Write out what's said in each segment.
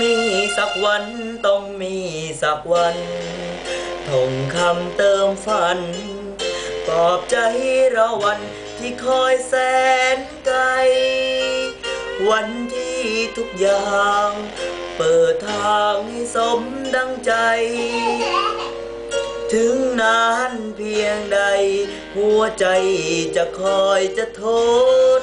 มีสักวันต้องมีสักวันท่องคำเติมฝันปลอบใจเราวันที่คอยแสนไกล วันที่ทุกอย่าง เปิดทางให้สมดังใจ ถึงนานเพียงใด หัวใจจะคอยจะทน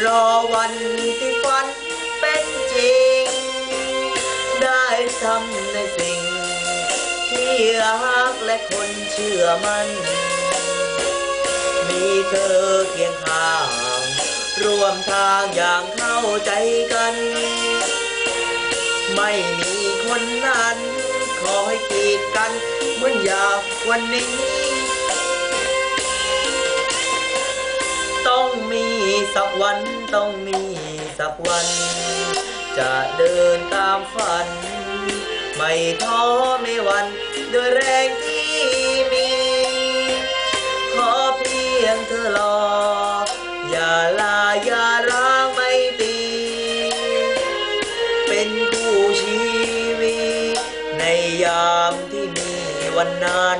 รอวันที่ฝันเป็นจริง ได้ทำในสิ่ง ที่รักและคนเชื่อมัน มีเธอเคียงข้างร่วมทางอย่างเข้าใจกัน ไม่มีคนนั้นคอยกีดกันเหมือนอยากวันนี้ ต้องมี สักวันต้องมีสักวัน จะเดินตามฝัน ไม่ท้อไม่หวันด้วยแรงที่มี ขอเพียงเธอรอ อย่าลาอย่าร้างไม่ตี เป็นคู่ชีวิต ในยามที่มีวันนั้น